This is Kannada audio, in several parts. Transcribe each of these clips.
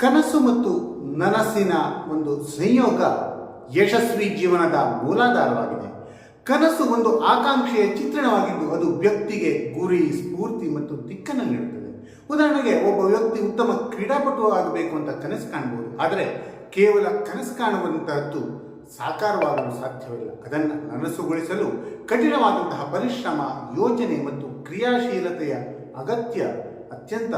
ಕನಸು ಮತ್ತು ನನಸಿನ ಒಂದು ಸಂಯೋಗ ಯಶಸ್ವಿ ಜೀವನದ ಮೂಲಾಧಾರವಾಗಿದೆ. ಕನಸು ಒಂದು ಆಕಾಂಕ್ಷೆಯ ಚಿತ್ರಣವಾಗಿದ್ದು ಅದು ವ್ಯಕ್ತಿಗೆ ಗುರಿ, ಸ್ಫೂರ್ತಿ ಮತ್ತು ದಿಕ್ಕನ್ನು ನೀಡುತ್ತದೆ. ಉದಾಹರಣೆಗೆ ಒಬ್ಬ ವ್ಯಕ್ತಿ ಉತ್ತಮ ಕ್ರೀಡಾಪಟು ಆಗಬೇಕು ಅಂತ ಕನಸು ಕಾಣಬಹುದು ಆದರೆ ಕೇವಲ ಕನಸು ಕಾಣುವಂತಹದ್ದು ಸಾಕಾರವಾಗಲು ಸಾಧ್ಯವಿಲ್ಲ. ಅದನ್ನು ನನಸುಗೊಳಿಸಲು ಕಠಿಣವಾದಂತಹ ಪರಿಶ್ರಮ, ಯೋಜನೆ ಮತ್ತು ಕ್ರಿಯಾಶೀಲತೆಯ ಅಗತ್ಯ ಅತ್ಯಂತ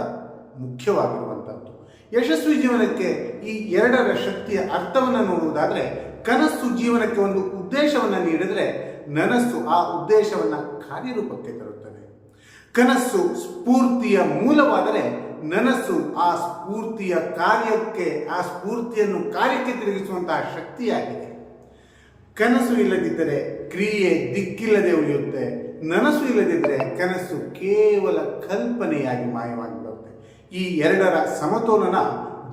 ಮುಖ್ಯವಾಗಿರುವಂಥದ್ದು ಯಶಸ್ವಿ ಜೀವನಕ್ಕೆ ಈ ಎರಡರ ಶಕ್ತಿಯ ಅರ್ಥವನ್ನು ನೋಡುವುದಾದರೆ, ಕನಸು ಜೀವನಕ್ಕೆ ಒಂದು ಉದ್ದೇಶವನ್ನು ನೀಡಿದರೆ ನನಸ್ಸು ಆ ಉದ್ದೇಶವನ್ನು ಕಾರ್ಯರೂಪಕ್ಕೆ ತರುತ್ತದೆ. ಕನಸು ಸ್ಫೂರ್ತಿಯ ಮೂಲವಾದರೆ ನನಸ್ಸು ಆ ಸ್ಫೂರ್ತಿಯ ಕಾರ್ಯಕ್ಕೆ, ಆ ಸ್ಫೂರ್ತಿಯನ್ನು ಕಾರ್ಯಕ್ಕೆ ತಿರುಗಿಸುವಂತಹ ಶಕ್ತಿಯಾಗಿದೆ. ಕನಸು ಇಲ್ಲದಿದ್ದರೆ ಕ್ರಿಯೆ ದಿಕ್ಕಿಲ್ಲದೆ ಉಳಿಯುತ್ತೆ. ನನಸು ಇಲ್ಲದಿದ್ದರೆ ಕನಸು ಕೇವಲ ಕಲ್ಪನೆಯಾಗಿ ಮಾಯವಾಗಿ ಬರುತ್ತೆ. ಈ ಎರಡರ ಸಮತೋಲನ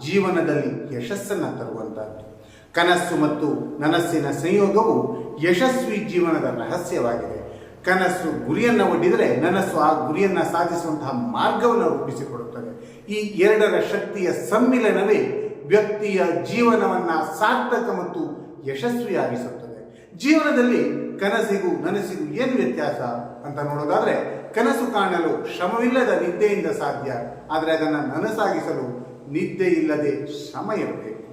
ಜೀವನದಲ್ಲಿ ಯಶಸ್ಸನ್ನು ತರುವಂತಹದ್ದು ಕನಸು ಮತ್ತು ನನಸ್ಸಿನ ಸಂಯೋಗವು ಯಶಸ್ವಿ ಜೀವನದ ರಹಸ್ಯವಾಗಿದೆ. ಕನಸು ಗುರಿಯನ್ನು ಒಡ್ಡಿದರೆ ನನಸ್ಸು ಆ ಗುರಿಯನ್ನು ಸಾಧಿಸುವಂತಹ ಮಾರ್ಗವನ್ನು ರೂಪಿಸಿಕೊಡುತ್ತದೆ. ಈ ಎರಡರ ಶಕ್ತಿಯ ಸಮ್ಮಿಲನವೇ ವ್ಯಕ್ತಿಯ ಜೀವನವನ್ನು ಸಾರ್ಥಕ ಮತ್ತು ಯಶಸ್ವಿಯಾಗಿಸುತ್ತದೆ. ಜೀವನದಲ್ಲಿ ಕನಸಿಗೂ ನನಸಿಗೂ ಏನು ವ್ಯತ್ಯಾಸ ಅಂತ ನೋಡೋದಾದ್ರೆ, ಕನಸು ಕಾಣಲು ಶ್ರಮವಿಲ್ಲದ ನಿದ್ದೆಯಿಂದ ಸಾಧ್ಯ. ಆದರೆ ಅದನ್ನು ನನಸಾಗಿಸಲು ನಿದ್ದೆ ಇಲ್ಲದೆ ಶ್ರಮ ಇರಬೇಕು.